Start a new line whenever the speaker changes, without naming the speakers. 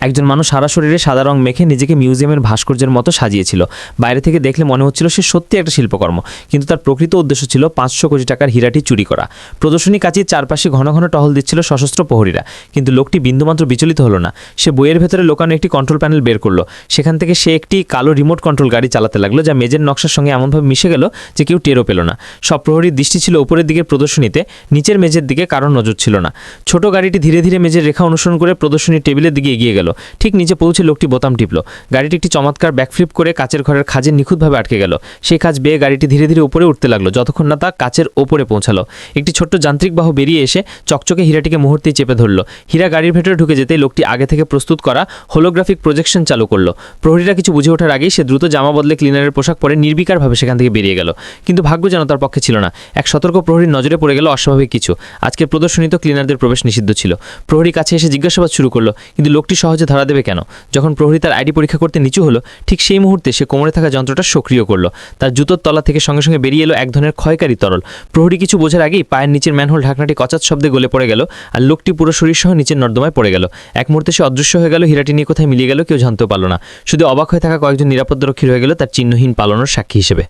একজন মানুষ সারা শরীরে সাদা রং মেখে নিজেকে মিউজিয়ামের ভাস্কর্যের মতো সাজিয়েছিল। বাইরে থেকে দেখলে মনে হচ্ছিল সে সত্যি একটা শিল্পকর্ম। কিন্তু তার প্রকৃত উদ্দেশ্য ছিল পাঁচশো কোটি টাকার হীরাটি চুরি করা। প্রদর্শনী কাচির চারপাশে ঘন ঘন টহল দিচ্ছিল সশস্ত্র প্রহরীরা। কিন্তু লোকটি বিন্দুমাত্র বিচলিত হলো না। সে বইয়ের ভেতরে লোকানো একটি কন্ট্রোল প্যানেল বের করল। সেখান থেকে সে একটি কালো রিমোট কন্ট্রোল গাড়ি চালাতে লাগল, যা মেজের নকশার সঙ্গে এমনভাবে মিশে গেল যে কেউ টেরও পেল না। সব প্রহরীর দৃষ্টি ছিল উপরের দিকের প্রদর্শনীতে, নিচের মেজের দিকে কারোর নজর ছিল না। ছোট গাড়িটি ধীরে ধীরে মেজের রেখা অনুসরণ করে প্রদর্শনীর টেবিলের দিকে এগিয়ে গেল। ঠিক নিচে পৌঁছে লোকটি বোতাম টিপল। গাড়িটি একটি চমৎকার ব্যাকফ্লিপ করে কাচের ঘরের খাজে নিখুঁতভাবে আটকে গেল। সেই কাজ বেয়ে গাড়িটি ধীরে ধীরে উপরে উঠতে লাগল, যতক্ষণ না তা কাচের ওপরে পৌঁছালো। একটি ছোট্ট যান্ত্রিক বাহু বেরিয়ে এসে চকচকে হীরাটিকে মুহূর্তেই চেপে ধরলো। হীরা গাড়ির ভেতরে ঢুকে যেতে লোকটি আগে থেকে প্রস্তুত করা হোলোগ্রাফিক প্রজেকশন চালু করল। প্রহরীরা কিছু বুঝে ওঠার আগেই সে দ্রুত জামা বদলে ক্লিনারের পোশাক পরে নির্বিকারভাবে সেখান থেকে বেরিয়ে গেল। কিন্তু ভাগ্য যেন তার পক্ষে ছিল না। এক সতর্ক প্রহরীর নজরে পড়ে গেল অস্বাভাবিক কিছু। আজকের প্রদর্শনী তো ক্লিনারদের প্রবেশ নিষিদ্ধ ছিল। প্রহরী কাছে এসে জিজ্ঞাসাবাদ শুরু করল, কিন্তু লোকটি সহজে ধরা দেবে কেন? যখন প্রহরী তার আইডি পরীক্ষা করতে নিচু হলো, ঠিক সেই মুহূর্তে সে কোমরে থাকা যন্ত্রটা সক্রিয় করল। তার জুতোর তলা থেকে সঙ্গে সঙ্গে বেরিয়ে এলো এক ধরনের ক্ষয়কারী তরল। প্রহরী কিছু বোঝার আগেই পায়ের নিচের ম্যানহোল ঢাকনাটি কচাত শব্দে গলে পড়ে গেল আর লোকটি পুরো শরীর সহ নিচের নর্দমায় পড়ে গেল। এক মুহূর্তে সে অদৃশ্য হয়ে গেল, হীরাটি নিয়ে কোথায় মিলিয়ে গেল কেউ জানতেও পারল না। শুধু অবাক হয়ে থাকা কয়েকজন নিরাপদ নিরাপত্তারক্ষী রয়ে গেল তার চিহ্নহীন পালানোর সাক্ষী হিসেবে।